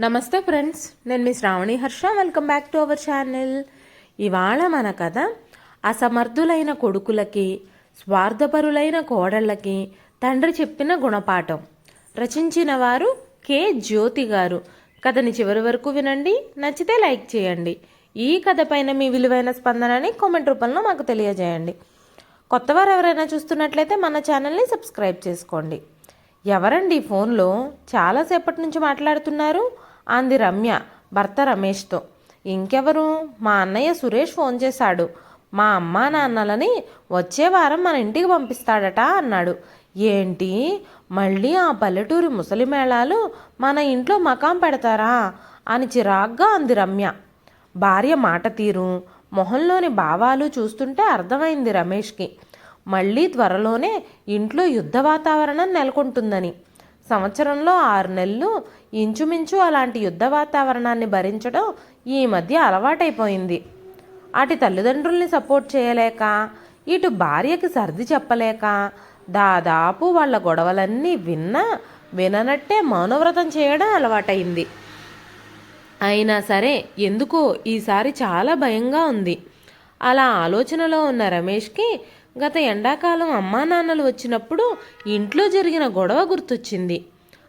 నమస్తే ఫ్రెండ్స్ నేను మీ Shravani Harsha. Welcome back to our channel. ఇవాళ మన కథ అసమర్థులైన కొడుకులకి స్వార్థపరులైన కోడళ్ళకి తండ్రి చెప్పిన గుణపాఠం. రచించిన వారు కె. జ్యోతి గారు. కథని చివరి వరకు వినండి నచ్చితే లైక్ చేయండి. ఈ కథ పైన మీ విలువైన స్పందనని కామెంట్ రూపంలో మాకు తెలియజేయండి. కొత్తవారు ఎవరైనా చూస్తున్నట్లయితే మన ఛానల్ని సబ్స్క్రైబ్ చేసుకోండి. ఎవరండి ఫోన్లో? చాలాసేపటి నుంచి మాట్లాడుతున్నారు. అంది రమ్య. భర్త రమేష్తో. ఇంకెవరు? మా అన్నయ్య సురేష్ ఫోన్ చేశాడు. మా అమ్మా నాన్నలని వచ్చే వారం మన ఇంటికి పంపిస్తాడట అన్నాడు. ఏంటి? మళ్ళీ ఆ పల్లెటూరి ముసలి మేళాలు మన ఇంట్లో మకాం పెడతారా? అని చిరాగ్గా అంది రమ్య. భార్య మాట తీరు. మొహంలోని భావాలు చూస్తుంటే అర్థమైంది రమేష్కి. మళ్ళీ త్వరలోనే ఇంట్లో యుద్ధ వాతావరణం నెలకొంటుందని. సంవత్సరంలో ఆరు నెలలు ఇంచుమించు అలాంటి యుద్ధ వాతావరణాన్ని భరించడం ఈ మధ్య అలవాటైపోయింది. అటు తల్లిదండ్రుల్ని సపోర్ట్ చేయలేక ఇటు భార్యకి సర్ది చెప్పలేక దాదాపు వాళ్ళ గొడవలన్నీ విన్నా విననట్టే మౌనవ్రతం చేయడం అలవాటైంది. అయినా సరే ఎందుకో ఈసారి చాలా భయంగా ఉంది. అలా ఆలోచనలో ఉన్న రమేష్కి గత ఎండాకాలం అమ్మా నాన్నలు వచ్చినప్పుడు ఇంట్లో జరిగిన గొడవ గుర్తొచ్చింది.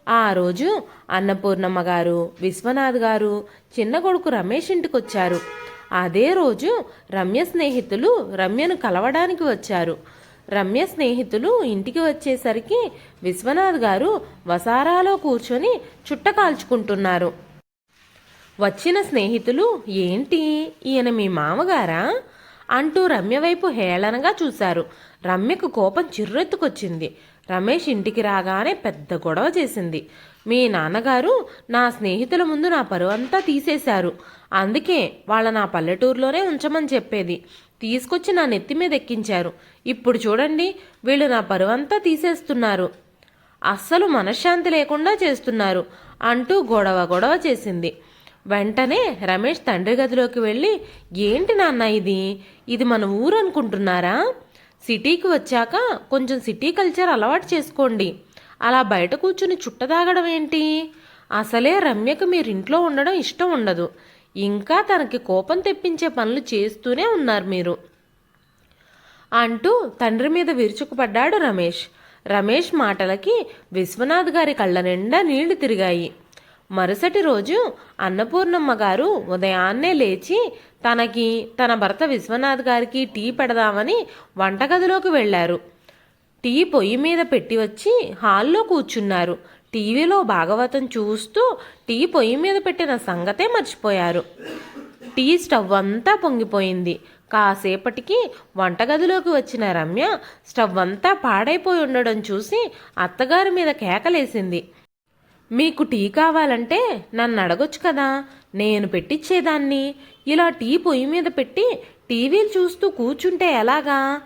ఆ రోజు అన్నపూర్ణమ్మ గారు విశ్వనాథ్ గారు చిన్న కొడుకు రమేష్ ఇంటికి వచ్చారు అదే రోజు రమ్య స్నేహితులు రమ్యను కలవడానికి వచ్చారు. రమ్య స్నేహితులు ఇంటికి వచ్చేసరికి విశ్వనాథ్ గారు వసారాలో కూర్చొని చుట్ట కాల్చుకుంటున్నారు. వచ్చిన స్నేహితులు ఏంటి ఈయన మీ మామగారా? అంటూ రమ్య వైపు హేళనగా చూశారు. రమ్యకు కోపం చిర్రెత్తుకొచ్చింది. రమేష్ ఇంటికి రాగానే పెద్ద గొడవ చేసింది. మీ నాన్నగారు నా స్నేహితుల ముందు నా పరువంతా తీసేశారు. అందుకే వాళ్ళ నా పల్లెటూరులోనే ఉంచమని చెప్పేది. తీసుకొచ్చి నా నెత్తి మీద ఎక్కించారు. ఇప్పుడు చూడండి వీళ్ళు నా పరువంతా తీసేస్తున్నారు. అస్సలు మనశ్శాంతి లేకుండా చేస్తున్నారు అంటూ గొడవ గొడవ చేసింది. వెంటనే రమేష్ తండ్రి గదిలోకి వెళ్ళి ఏంటి నాన్న ఇది? ఇది మన ఊరు అనుకుంటున్నారా? సిటీకి వచ్చాక కొంచెం సిటీ కల్చర్ అలవాటు చేసుకోండి. అలా బయట కూర్చుని చుట్టదాగడం ఏంటి? అసలే రమ్యకు మీరు ఇంట్లో ఉండడం ఇష్టం ఉండదు. ఇంకా తనకి కోపం తెప్పించే పనులు చేస్తూనే ఉన్నారు మీరు. అంటూ తండ్రి మీద విరుచుకుపడ్డాడు రమేష్. రమేష్ మాటలకి విశ్వనాథ్ గారి కళ్ళ నిండా నీళ్ళు తిరిగాయి. మరుసటి రోజు అన్నపూర్ణమ్మ గారు ఉదయాన్నే లేచి తనకి తన భర్త విశ్వనాథ్ గారికి టీ పెడదామని వంటగదిలోకి వెళ్ళారు. టీ పొయ్యి మీద పెట్టి వచ్చి హాల్లో కూర్చున్నారు. టీవీలో భాగవతం చూస్తూ టీ పొయ్యి మీద పెట్టిన సంగతే మర్చిపోయారు. టీ స్టవ్ అంతా పొంగిపోయింది. కాసేపటికి వంటగదిలోకి వచ్చిన రమ్య స్టవ్ అంతా పాడైపోయి ఉండడం చూసి అత్తగారి మీద కేకలేసింది. మీకు టీ కావాలంటే నన్ను అడగొచ్చు కదా. నేను పెట్టించేదాన్ని ఇలా టీ పొయ్యి మీద పెట్టి టీవీలు చూస్తూ కూర్చుంటే ఎలాగా?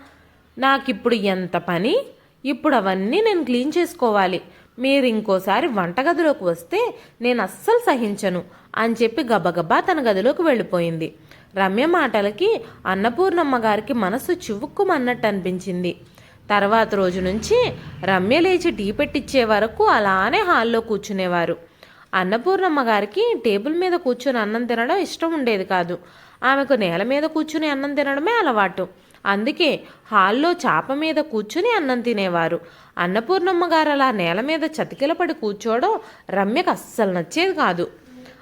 నాకిప్పుడు ఎంత పని? ఇప్పుడు అవన్నీ నేను క్లీన్ చేసుకోవాలి. మీరు ఇంకోసారి వంటగదిలోకి వస్తే నేను అస్సలు సహించను అని చెప్పి గబగబా తన గదిలోకి వెళ్ళిపోయింది. రమ్య మాటలకి అన్నపూర్ణమ్మ గారికి మనసు చివుక్కుమన్నట్టు అనిపించింది తర్వాత రోజు నుంచి రమ్య లేచి టీ పెట్టించే వరకు అలానే హాల్లో కూర్చునేవారు. అన్నపూర్ణమ్మ గారికి టేబుల్ మీద కూర్చుని అన్నం తినడం ఇష్టం ఉండేది కాదు. ఆమెకు నేల మీద కూర్చుని అన్నం తినడమే అలవాటు. అందుకే హాల్లో చాప మీద కూర్చుని అన్నం తినేవారు. అన్నపూర్ణమ్మ గారు అలా నేల మీద చతికిలపడి కూర్చోవడం రమ్యకు అస్సలు నచ్చేది కాదు.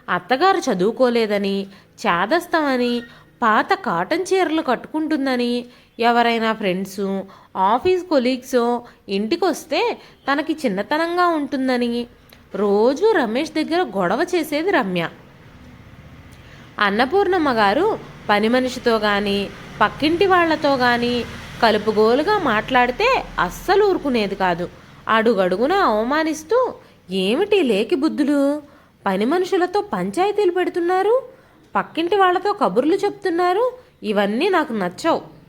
అత్తగారు చదువుకోలేదని చేదస్తామని పాత కాటన్ చీరలు కట్టుకుంటుందని ఎవరైనా ఫ్రెండ్స్ ఆఫీస్ కొలీగ్స్ ఇంటికి వస్తే తనకి చిన్నతనంగా ఉంటుందని. రోజు రమేష్ దగ్గర గొడవ చేసేది రమ్య. అన్నపూర్ణమ్మ గారు పని మనిషితో కానీ పక్కింటి వాళ్ళతో కానీ కలుపుగోలుగా మాట్లాడితే అస్సలు ఊరుకునేది కాదు. అడుగడుగున అవమానిస్తూ ఏమిటి లేకి బుద్ధులు? పని మనుషులతో పంచాయతీలు పెడుతున్నారు? పక్కింటి వాళ్ళతో కబుర్లు చెప్తున్నారు? ఇవన్నీ నాకు నచ్చవు.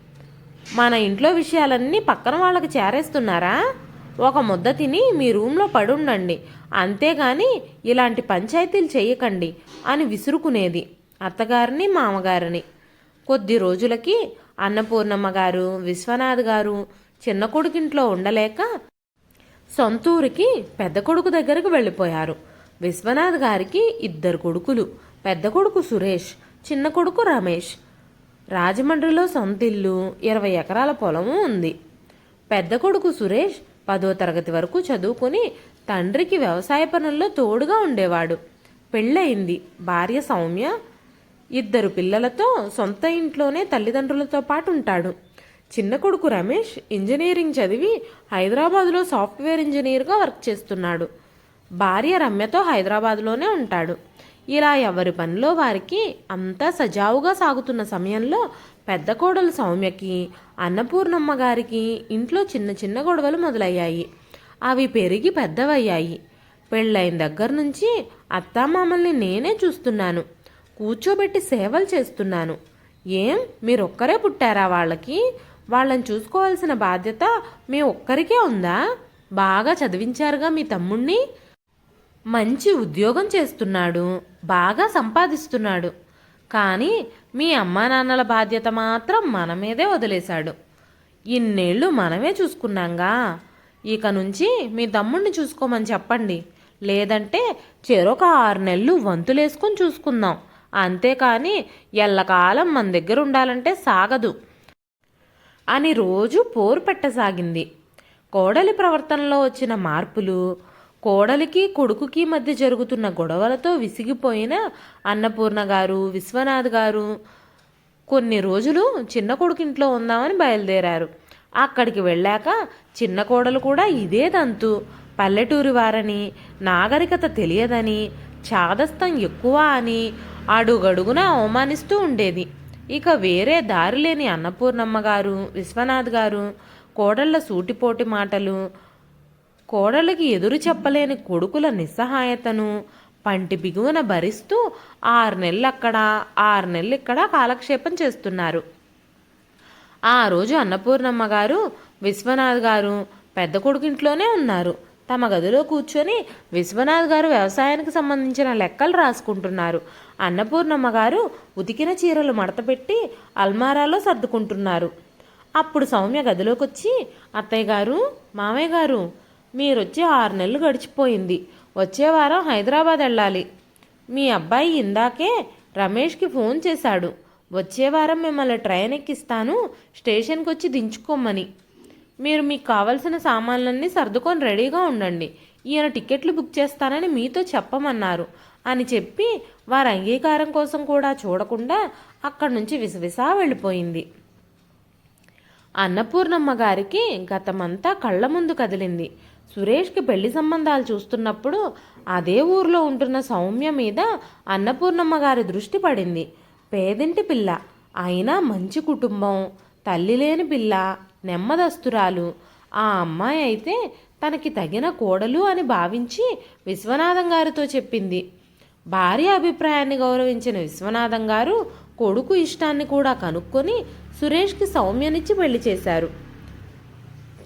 మన ఇంట్లో విషయాలన్నీ పక్కన వాళ్ళకి చేరేస్తున్నారా? ఒక ముద్ద తిని మీ రూమ్లో పడుండండి. అంతేగాని ఇలాంటి పంచాయతీలు చేయకండి అని విసురుకునేది అత్తగారిని మామగారిని. కొద్ది రోజులకి అన్నపూర్ణమ్మ గారు విశ్వనాథ్ గారు చిన్న కొడుకింట్లో ఉండలేక సొంతూరికి పెద్ద కొడుకు దగ్గరకు వెళ్ళిపోయారు. విశ్వనాథ్ గారికి ఇద్దరు కొడుకులు పెద్ద కొడుకు సురేష్ చిన్న కొడుకు రమేష్. రాజమండ్రిలో సొంతిల్లు ఇరవై ఎకరాల పొలము ఉంది. పెద్ద కొడుకు సురేష్ పదో తరగతి వరకు చదువుకుని తండ్రికి వ్యవసాయ పనుల్లో తోడుగా ఉండేవాడు. పెళ్ళయింది. భార్య సౌమ్య ఇద్దరు పిల్లలతో సొంత ఇంట్లోనే తల్లిదండ్రులతో పాటు ఉంటాడు. చిన్న కొడుకు రమేష్ ఇంజనీరింగ్ చదివి హైదరాబాదులో సాఫ్ట్వేర్ ఇంజనీర్గా వర్క్ చేస్తున్నాడు. భార్య రమ్యతో హైదరాబాద్లోనే ఉంటాడు. ఇలా ఎవరి పనిలో వారికి అంతా సజావుగా సాగుతున్న సమయంలో పెద్ద కోడలు సౌమ్యకి అన్నపూర్ణమ్మ గారికి ఇంట్లో చిన్న చిన్న గొడవలు మొదలయ్యాయి. అవి పెరిగి పెద్దవయ్యాయి. పెళ్ళైన దగ్గర నుంచి అత్తామామల్ని నేనే చూస్తున్నాను. కూర్చోబెట్టి సేవలు చేస్తున్నాను. ఏం? మీరొక్కరే పుట్టారా వాళ్ళకి? వాళ్ళని చూసుకోవాల్సిన బాధ్యత మీ ఒక్కరికే ఉందా? బాగా చదివించారుగా మీ తమ్ముణ్ణి? మంచి ఉద్యోగం చేస్తున్నాడు బాగా సంపాదిస్తున్నాడు. కానీ మీ అమ్మా నాన్నల బాధ్యత మాత్రం మన మీదే వదిలేశాడు. ఇన్నేళ్ళు మనమే చూసుకున్నాంగా. ఇక నుంచి మీ తమ్ముడిని చూసుకోమని చెప్పండి. లేదంటే చెరొక ఆరు నెలలు వంతులేసుకుని చూసుకుందాం. అంతేకాని ఎల్లకాలం మన దగ్గర ఉండాలంటే సాగదు. అని రోజు పోరు పెట్టసాగింది. కోడలి ప్రవర్తనలో వచ్చిన మార్పులు కోడలికి కొడుకుకి మధ్య జరుగుతున్న గొడవలతో విసిగిపోయిన అన్నపూర్ణ గారు విశ్వనాథ్ గారు కొన్ని రోజులు చిన్న కొడుకు ఇంట్లో ఉందామని బయలుదేరారు. అక్కడికి వెళ్ళాక చిన్న కోడలు కూడా ఇదే తంతు. పల్లెటూరి వారని నాగరికత తెలియదని చాదస్తం ఎక్కువ అని అడుగడుగున అవమానిస్తూ ఉండేది. ఇక వేరే దారి లేని అన్నపూర్ణమ్మ గారు విశ్వనాథ్ గారు కోడళ్ళ సూటిపోటి మాటలు కోడలికి ఎదురు చెప్పలేని కొడుకుల నిస్సహాయతను పంటి బిగువన భరిస్తూ ఆరు నెలలు అక్కడ ఆరు నెలలు ఇక్కడ కాలక్షేపం చేస్తున్నారు. ఆ రోజు అన్నపూర్ణమ్మ గారు విశ్వనాథ్ గారు పెద్ద కొడుకింట్లోనే ఉన్నారు. తమ గదిలో కూర్చొని విశ్వనాథ్ గారు వ్యవసాయానికి సంబంధించిన లెక్కలు రాసుకుంటున్నారు. అన్నపూర్ణమ్మ గారు ఉతికిన చీరలు మడతపెట్టి అల్మారాలో సర్దుకుంటున్నారు. అప్పుడు సౌమ్య గదిలోకి వచ్చి అత్తయ్య గారు మామయ్య గారు మీరొచ్చి ఆరు నెలలు గడిచిపోయింది. వచ్చే వారం హైదరాబాద్ వెళ్ళాలి. మీ అబ్బాయి ఇందాకే రమేష్కి ఫోన్ చేశాడు. వచ్చే వారం మిమ్మల్ని ట్రైన్ ఎక్కిస్తాను స్టేషన్కి వచ్చి దించుకోమని. మీరు మీకు కావలసిన సామాన్లన్నీ సర్దుకొని రెడీగా ఉండండి. ఈయన టికెట్లు బుక్ చేస్తానని మీతో చెప్పమన్నారు. అని చెప్పి వారి అంగీకారం కోసం కూడా చూడకుండా అక్కడి నుంచి విసవిసా వెళ్ళిపోయింది. అన్నపూర్ణమ్మ గారికి గతమంతా కళ్ళ ముందు కదిలింది. సురేష్కి పెళ్ళి సంబంధాలు చూస్తున్నప్పుడు అదే ఊర్లో ఉంటున్న సౌమ్య మీద అన్నపూర్ణమ్మ గారి దృష్టి పడింది. పేదింటి పిల్ల అయినా మంచి కుటుంబం తల్లి లేని పిల్ల నెమ్మదస్తురాలు. ఆ అమ్మాయి అయితే తనకి తగిన కోడలు అని భావించి విశ్వనాథం గారితో చెప్పింది. భార్య అభిప్రాయాన్ని గౌరవించిన విశ్వనాథం గారు కొడుకు ఇష్టాన్ని కూడా కనుక్కొని సురేష్కి సౌమ్యనిచ్చి పెళ్ళి చేశారు.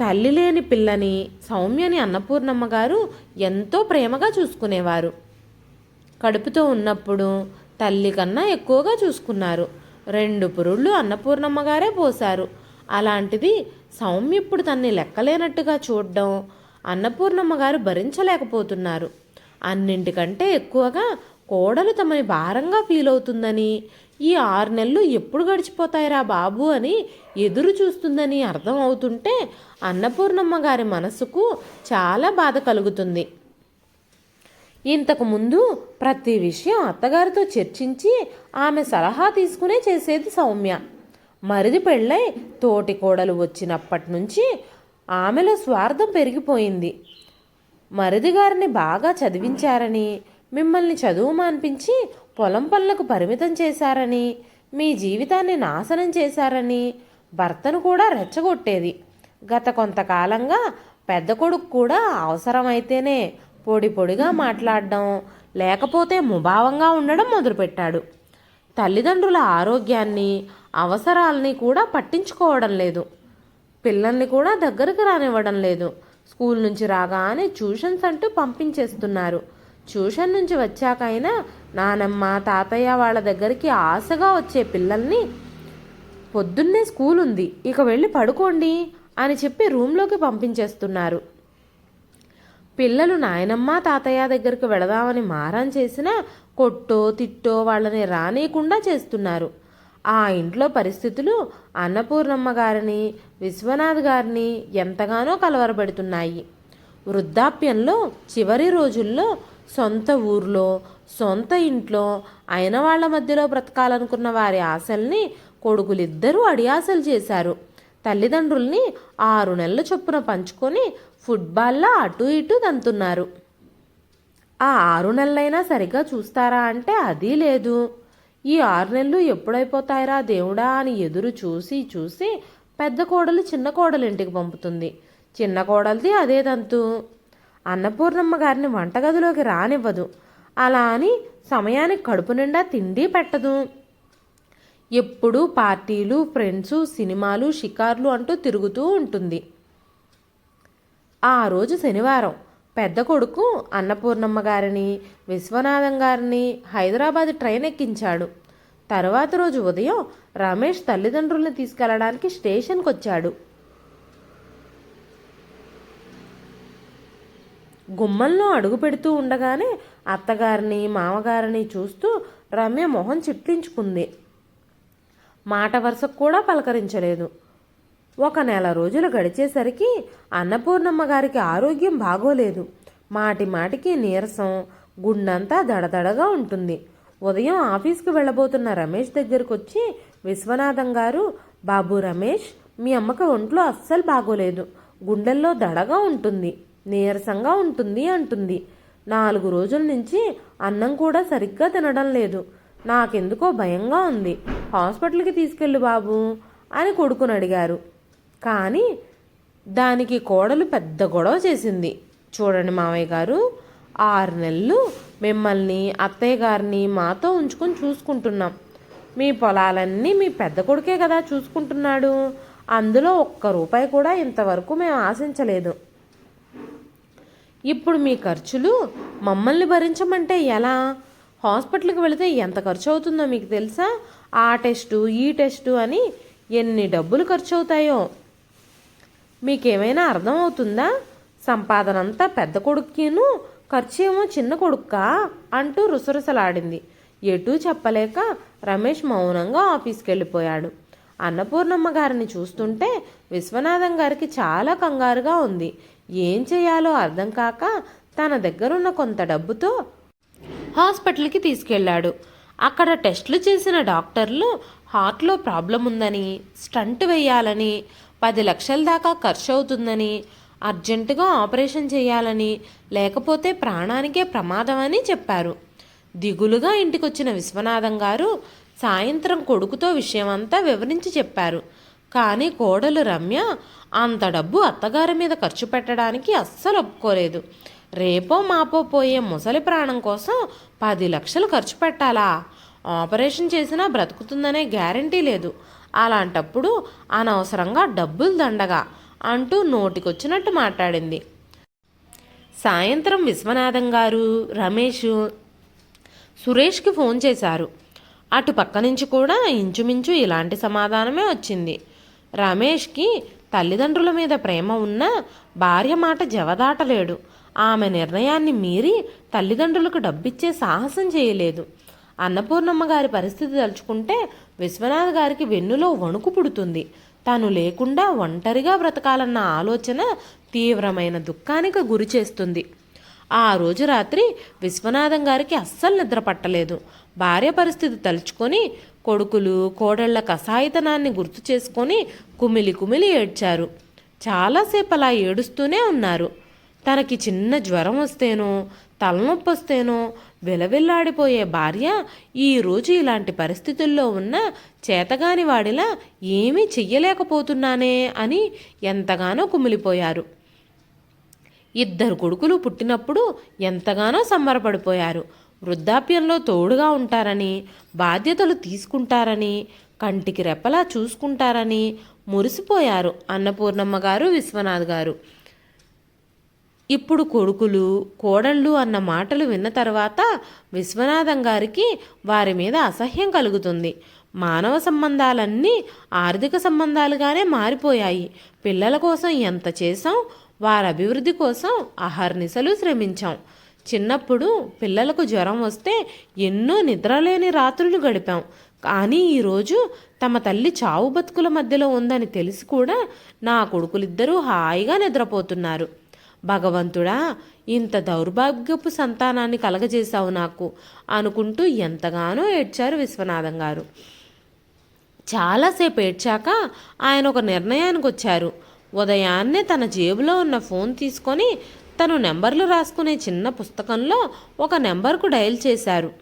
తల్లి లేని పిల్లని సౌమ్యని అన్నపూర్ణమ్మ గారు ఎంతో ప్రేమగా చూసుకునేవారు. కడుపుతో ఉన్నప్పుడు తల్లి కన్నా ఎక్కువగా చూసుకున్నారు. రెండు పురుళ్ళు అన్నపూర్ణమ్మ గారే పోశారు. అలాంటిది సౌమ్య ఇప్పుడు తన్ని లెక్కలేనట్టుగా చూడడం అన్నపూర్ణమ్మ గారు భరించలేకపోతున్నారు. అన్నింటికంటే ఎక్కువగా కోడలు తమని భారంగా ఫీల్ అవుతుందని ఈ ఆరు నెలలు ఎప్పుడు గడిచిపోతాయిరా బాబు అని ఎదురు చూస్తుందని అర్థం అవుతుంటే అన్నపూర్ణమ్మ గారి మనసుకు చాలా బాధ కలుగుతుంది. ఇంతకుముందు ప్రతి విషయం అత్తగారితో చర్చించి ఆమె సలహా తీసుకునే చేసేది సౌమ్య. మరిది పెళ్ళై తోటి కోడలు వచ్చినప్పటి నుంచి ఆమెలో స్వార్థం పెరిగిపోయింది. మరిది గారిని బాగా చదివించారని మిమ్మల్ని చదువు మాన్పించి పొలం పనులకు పరిమితం చేశారని మీ జీవితాన్ని నాశనం చేశారని భర్తను కూడా రెచ్చగొట్టేది. గత కొంతకాలంగా పెద్ద కొడుకు కూడా అవసరమైతేనే పొడి పొడిగా మాట్లాడడం లేకపోతే ముభావంగా ఉండడం మొదలుపెట్టాడు. తల్లిదండ్రుల ఆరోగ్యాన్ని అవసరాలని కూడా పట్టించుకోవడం లేదు. పిల్లల్ని కూడా దగ్గరకు రానివ్వడం లేదు. స్కూల్ నుంచి రాగానే ట్యూషన్స్ అంటూ పంపించేస్తున్నారు. ట్యూషన్ నుంచి వచ్చాకైనా నానమ్మ తాతయ్య వాళ్ళ దగ్గరికి ఆశగా వచ్చే పిల్లల్ని పొద్దున్నే స్కూల్ ఉంది ఇక వెళ్ళి పడుకోండి అని చెప్పి రూమ్లోకి పంపించేస్తున్నారు. పిల్లలు నాయనమ్మ తాతయ్య దగ్గరికి వెళదామని మారం చేసినా కొట్టో తిట్టో వాళ్ళని రానియకుండా చేస్తున్నారు. ఆ ఇంట్లో పరిస్థితులు అన్నపూర్ణమ్మ గారిని విశ్వనాథ్ గారిని ఎంతగానో కలవరపెడుతున్నాయి. వృద్ధాప్యంలో చివరి రోజుల్లో సొంత ఊర్లో సొంత ఇంట్లో అయిన వాళ్ళ మధ్యలో బ్రతకాలనుకున్న వారి ఆశల్ని కొడుకులిద్దరూ అడియాసలు చేశారు. తల్లిదండ్రుల్ని ఆరు నెలల చొప్పున పంచుకొని ఫుట్బాల్లో అటు ఇటు తంతున్నారు ఆ ఆరు నెలలైనా సరిగ్గా చూస్తారా అంటే అది లేదు. ఈ ఆరు నెలలు ఎప్పుడైపోతాయిరా దేవుడా అని ఎదురు చూసి చూసి పెద్ద కోడలు చిన్న కోడలింటికి పంపుతుంది. చిన్న కోడలిది అదే తంతు అన్నపూర్ణమ్మ గారిని వంటగదిలోకి రానివ్వదు. అలా అని సమయానికి కడుపు నిండా తిండి పెట్టదు. ఎప్పుడూ పార్టీలు ఫ్రెండ్స్ సినిమాలు షికార్లు అంటూ తిరుగుతూ ఉంటుంది. ఆ రోజు శనివారం పెద్ద కొడుకు అన్నపూర్ణమ్మ గారిని విశ్వనాథం గారిని హైదరాబాద్ ట్రైన్ ఎక్కించాడు. తర్వాత రోజు ఉదయం రమేష్ తల్లిదండ్రుల్ని తీసుకెళ్ళడానికి స్టేషన్కి వచ్చాడు గుమ్మంలో అడుగు పెడుతూ ఉండగానే అత్తగారిని మామగారిని చూస్తూ రమ్య మొహం చిట్లించుకుంది. మాట వరుసకు కూడా పలకరించలేదు. ఒక నెల రోజులు గడిచేసరికి అన్నపూర్ణమ్మ గారికి ఆరోగ్యం బాగోలేదు. మాటి మాటికి నీరసం గుండంతా దడదడగా ఉంటుంది. ఉదయం ఆఫీస్కి వెళ్ళబోతున్న రమేష్ దగ్గరకు వచ్చి విశ్వనాథం గారు బాబు రమేష్ మీ అమ్మకి ఒంట్లో అస్సలు బాగోలేదు. గుండెల్లో దడగా ఉంటుంది. నీరసంగా ఉంటుంది అంటుంది. నాలుగు రోజుల నుంచి అన్నం కూడా సరిగ్గా తినడం లేదు. నాకెందుకో భయంగా ఉంది. హాస్పిటల్కి తీసుకెళ్ళు బాబు అని కొడుకుని అడిగారు. కానీ దానికి కోడలు పెద్ద గొడవ చేసింది. చూడండి మావయ్య గారు ఆరు నెలలు మిమ్మల్ని అత్తయ్య గారిని మాతో ఉంచుకొని చూసుకుంటున్నాం. మీ పొలాలన్నీ మీ పెద్ద కొడుకే కదా చూసుకుంటున్నాడు. అందులో ఒక్క రూపాయి కూడా ఇంతవరకు మేము ఆశించలేదు. ఇప్పుడు మీ ఖర్చులు మమ్మల్ని భరించమంటే ఎలా? హాస్పిటల్కి వెళితే ఎంత ఖర్చు అవుతుందో మీకు తెలుసా? ఆ టెస్టు ఈ టెస్టు అని ఎన్ని డబ్బులు ఖర్చు అవుతాయో మీకేమైనా అర్థం అవుతుందా సంపాదన అంతా పెద్ద కొడుకును ఖర్చు ఏమో చిన్న కొడుక్కా అంటూ రుసరుసలాడింది. ఎటూ చెప్పలేక రమేష్ మౌనంగా ఆఫీస్కి వెళ్ళిపోయాడు అన్నపూర్ణమ్మ గారిని చూస్తుంటే విశ్వనాథం గారికి చాలా కంగారుగా ఉంది. ఏం చేయాలో అర్థం కాక తన దగ్గరున్న కొంత డబ్బుతో హాస్పిటల్కి తీసుకెళ్ళాడు. అక్కడ టెస్టులు చేసిన డాక్టర్లు హార్ట్లో ప్రాబ్లం ఉందని స్టంట్ వేయాలని పది లక్షల దాకా ఖర్చు అవుతుందని అర్జెంటుగా ఆపరేషన్ చేయాలని లేకపోతే ప్రాణానికే ప్రమాదం అని చెప్పారు. దిగులుగా ఇంటికొచ్చిన విశ్వనాథం గారు సాయంత్రం కొడుకుతో విషయమంతా వివరించి చెప్పారు. కానీ కోడలు రమ్య అంత డబ్బు అత్తగారి మీద ఖర్చు పెట్టడానికి అస్సలు ఒప్పుకోలేదు. రేపో మాపో పోయే ముసలి ప్రాణం కోసం పది లక్షలు ఖర్చు పెట్టాలా? ఆపరేషన్ చేసినా బ్రతుకుతుందనే గ్యారంటీ లేదు. అలాంటప్పుడు అనవసరంగా డబ్బులు దండగా అంటూ నోటికొచ్చినట్టు మాట్లాడింది. సాయంత్రం విశ్వనాథం గారు రమేష్ సురేష్కి ఫోన్ చేశారు. అటు పక్క నుంచి కూడా ఇంచుమించు ఇలాంటి సమాధానమే వచ్చింది. రమేష్కి తల్లిదండ్రుల మీద ప్రేమ ఉన్నా భార్య మాట జవదాటలేడు. ఆమె నిర్ణయాన్ని మీరి తల్లిదండ్రులకు డబ్బిచ్చే సాహసం చేయలేదు. అన్నపూర్ణమ్మ గారి పరిస్థితి తలుచుకుంటే విశ్వనాథ్ గారికి వెన్నులో వణుకు పుడుతుంది. తాను లేకుండా ఒంటరిగా బ్రతకాలన్న ఆలోచన తీవ్రమైన దుఃఖానికి గురి చేస్తుంది. ఆ రోజు రాత్రి విశ్వనాథం గారికి అస్సలు నిద్ర పట్టలేదు. భార్య పరిస్థితి తలుచుకొని కొడుకులు కోడళ్ళ కసాయితనాన్ని గుర్తు చేసుకొని కుమిలి కుమిలి ఏడ్చారు. చాలాసేపు అలా ఏడుస్తూనే ఉన్నారు. తనకి చిన్న జ్వరం వస్తేనో తలనొప్పి వస్తేనో విలవిల్లాడిపోయే భార్య ఈరోజు ఇలాంటి పరిస్థితుల్లో ఉన్న చేతగాని వాడిలా ఏమీ చెయ్యలేకపోతున్నానే అని ఎంతగానో కుమిలిపోయారు. ఇద్దరు కొడుకులు పుట్టినప్పుడు ఎంతగానో సంబరపడిపోయారు. వృద్ధాప్యంలో తోడుగా ఉంటారని బాధ్యతలు తీసుకుంటారని కంటికి రెప్పలా చూసుకుంటారని మురిసిపోయారు అన్నపూర్ణమ్మ గారు విశ్వనాథ్ గారు. ఇప్పుడు కొడుకులు కోడళ్ళు అన్న మాటలు విన్న తర్వాత విశ్వనాథం గారికి వారి మీద అసహ్యం కలుగుతుంది. మానవ సంబంధాలన్నీ ఆర్థిక సంబంధాలుగానే మారిపోయాయి. పిల్లల కోసం ఎంత చేసాం వారి అభివృద్ధి కోసం అహర్నిశలు శ్రమించాం. చిన్నప్పుడు పిల్లలకు జ్వరం వస్తే ఎన్నో నిద్రలేని రాత్రులు గడిపాం. కానీ ఈరోజు తమ తల్లి చావు బతుకుల మధ్యలో ఉందని తెలిసి కూడా నా కొడుకులిద్దరూ హాయిగా నిద్రపోతున్నారు. భగవంతుడా ఇంత దౌర్భాగ్యపు సంతానాన్ని కలగజేశావు నాకు అనుకుంటూ ఎంతగానో ఏడ్చారు విశ్వనాథం గారు. చాలాసేపు ఏడ్చాక ఆయన ఒక నిర్ణయానికి వచ్చారు ఉదయాన్నే తన జేబులో ఉన్న ఫోన్ తీసుకొని తను నెంబర్లు రాసుకునే చిన్న పుస్తకంలో ఒక నెంబర్కు డయల్ చేశారు.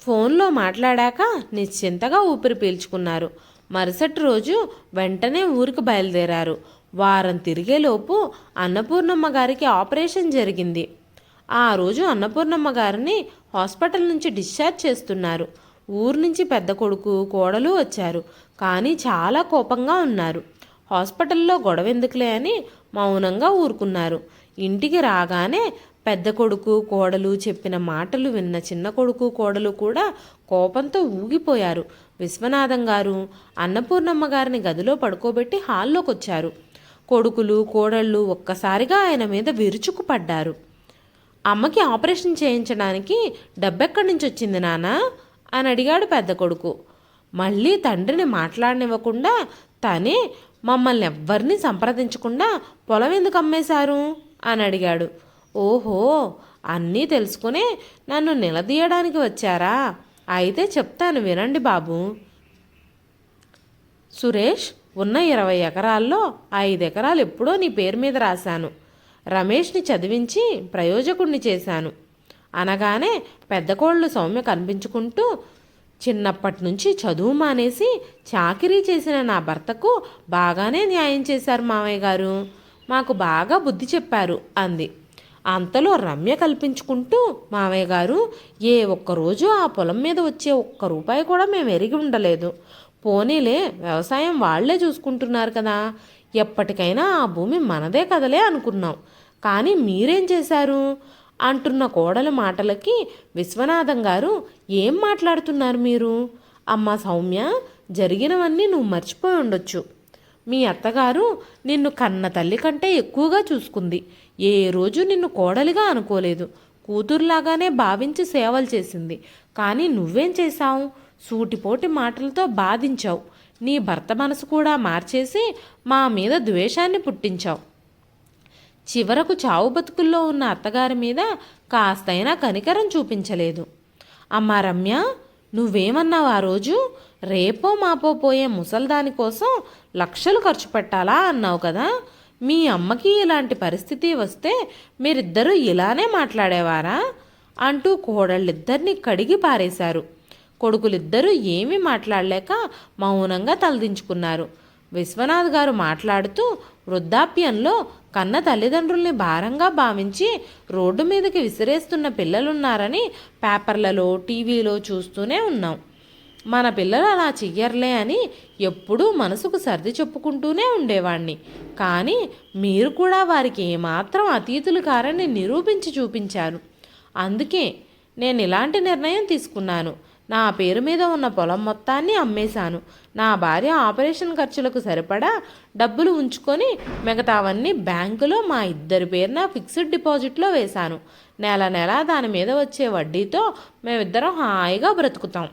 ఫోన్లో మాట్లాడాక నిశ్చింతగా ఊపిరి పీల్చుకున్నారు. మరుసటి రోజు వెంటనే ఊరికి బయలుదేరారు. వారం తిరిగేలోపు అన్నపూర్ణమ్మ గారికి ఆపరేషన్ జరిగింది. ఆ రోజు అన్నపూర్ణమ్మ గారిని హాస్పిటల్ నుంచి డిశ్చార్జ్ చేస్తున్నారు. ఊరు నుంచి పెద్ద కొడుకు కోడలు వచ్చారు. కానీ చాలా కోపంగా ఉన్నారు. హాస్పిటల్లో గొడవ ఎందుకులే అని మౌనంగా ఊరుకున్నారు. ఇంటికి రాగానే పెద్ద కొడుకు కోడలు చెప్పిన మాటలు విన్న చిన్న కొడుకు కోడలు కూడా కోపంతో ఊగిపోయారు. విశ్వనాథం గారు అన్నపూర్ణమ్మ గారిని గదిలో పడుకోబెట్టి హాల్లోకి వచ్చారు కొడుకులు కోడళ్ళు ఒక్కసారిగా ఆయన మీద విరుచుకుపడ్డారు. అమ్మకి ఆపరేషన్ చేయించడానికి డబ్బెక్కడి నుంచి వచ్చింది నానా అని అడిగాడు పెద్ద కొడుకు. మళ్ళీ తండ్రిని మాట్లాడనివ్వకుండా తనే మమ్మల్ని ఎవ్వరిని సంప్రదించకుండా పొలం ఎందుకు అమ్మేశారు? అని అడిగాడు. ఓహో అన్నీ తెలుసుకునే నన్ను నిలదీయడానికి వచ్చారా? అయితే చెప్తాను వినండి బాబు. సురేష్ ఉన్న ఇరవై ఎకరాల్లో ఐదు ఎకరాలు ఎప్పుడో నీ పేరు మీద రాశాను. రమేష్ని చదివించి ప్రయోజకుణ్ణి చేశాను. అనగానే పెద్ద కోళ్ళు సౌమ్య కనిపించుకుంటూ చిన్నప్పటి నుంచి చదువు మానేసి చాకిరీ చేసిన నా భర్తకు బాగానే న్యాయం చేశారు మామయ్య గారు. మాకు బాగా బుద్ధి చెప్పారు అంది. అంతలో రమ్య కల్పించుకుంటూ మామయ్య గారు ఏ ఒక్కరోజు ఆ పొలం మీద వచ్చే ఒక్క రూపాయి కూడా మేము ఎరిగి ఉండలేదు. పోనీలే వ్యవసాయం వాళ్ళే చూసుకుంటున్నారు కదా. ఎప్పటికైనా ఆ భూమి మనదే కదలే అనుకున్నాం. కానీ మీరేం చేశారు? అంటున్న కోడల మాటలకి విశ్వనాథం గారు ఏం మాట్లాడుతున్నారు మీరు? అమ్మ సౌమ్య జరిగినవన్నీ నువ్వు మర్చిపోయి ఉండొచ్చు. మీ అత్తగారు నిన్ను కన్న తల్లి కంటే ఎక్కువగా చూసుకుంది. ఏ రోజు నిన్ను కోడలిగా అనుకోలేదు. కూతురులాగానే భావించి సేవలు చేసింది. కానీ నువ్వేం చేశావు? సూటిపోటి మాటలతో బాధించావు. నీ భర్త మనసు కూడా మార్చేసి మా మీద ద్వేషాన్ని పుట్టించావు. చివరకు చావు బతుకుల్లో ఉన్న అత్తగారి మీద కాస్తైనా కనికరం చూపించలేదు. అమ్మా రమ్య నువ్వేమన్నావు ఆ రోజు? రేపో మాపో పోయే ముసల్దాని కోసం లక్షలు ఖర్చు పెట్టాలా అన్నావు కదా? మీ అమ్మకి ఇలాంటి పరిస్థితి వస్తే మీరిద్దరూ ఇలానే మాట్లాడేవారా? అంటూ కోడళ్ళిద్దరిని కడిగి పారేశారు. కొడుకులిద్దరూ ఏమీ మాట్లాడలేక మౌనంగా తలదించుకున్నారు. విశ్వనాథ్ గారు మాట్లాడుతూ వృద్ధాప్యంలో కన్న తల్లిదండ్రుల్ని భారంగా భావించి రోడ్డు మీదకి విసిరేస్తున్న పిల్లలున్నారని పేపర్లలో టీవీలో చూస్తూనే ఉన్నాం. మన పిల్లలు అలా చెయ్యర్లే అని ఎప్పుడూ మనసుకు సర్ది చెప్పుకుంటూనే ఉండేవాణ్ణి. కానీ మీరు కూడా వారికి ఏమాత్రం అతీతులు కారని నిరూపించి చూపించారు. అందుకే నేను ఇలాంటి నిర్ణయం తీసుకున్నాను. నా పేరు మీద ఉన్న పొలం మొత్తాన్ని అమ్మేశాను. నా భార్య ఆపరేషన్ ఖర్చులకు సరిపడా డబ్బులు ఉంచుకొని మిగతావన్నీ బ్యాంకులో మా ఇద్దరి పేరున ఫిక్స్డ్ డిపాజిట్లో వేశాను. నెల నెల దాని మీద వచ్చే వడ్డీతో మేమిద్దరం హాయిగా బ్రతుకుతాం.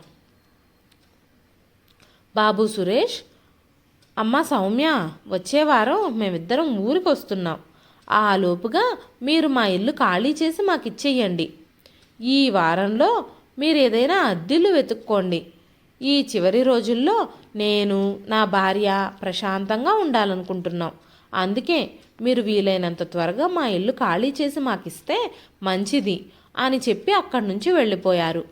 బాబు సురేష్ అమ్మ సౌమ్య వచ్చే వారం మేమిద్దరం ఊరికి వస్తున్నాం. ఆ లోపుగా మీరు మా ఇల్లు ఖాళీ చేసి మాకు ఇచ్చేయండి ఈ వారంలో మీరు ఏదైనా అద్దిల్లు వెతుక్కోండి. ఈ చివరి రోజుల్లో నేను నా భార్య ప్రశాంతంగా ఉండాలనుకుంటున్నాం. అందుకే మీరు వీలైనంత త్వరగా మా ఇల్లు ఖాళీ చేసి మాకు ఇస్తే మంచిది అని చెప్పి అక్కడి నుంచి వెళ్ళిపోయారు.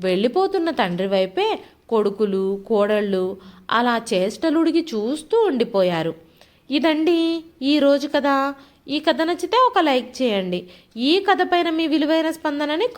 వెళ్ళిపోతున్న తండ్రి వైపే కొడుకులు కోడళ్ళు అలా చేష్టలుడిగి చూస్తూ ఉండిపోయారు. ఇదండి ఈరోజు కదా. ఈ కథ నచ్చితే ఒక లైక్ చేయండి. ఈ కథ పైన మీ విలువైన స్పందనని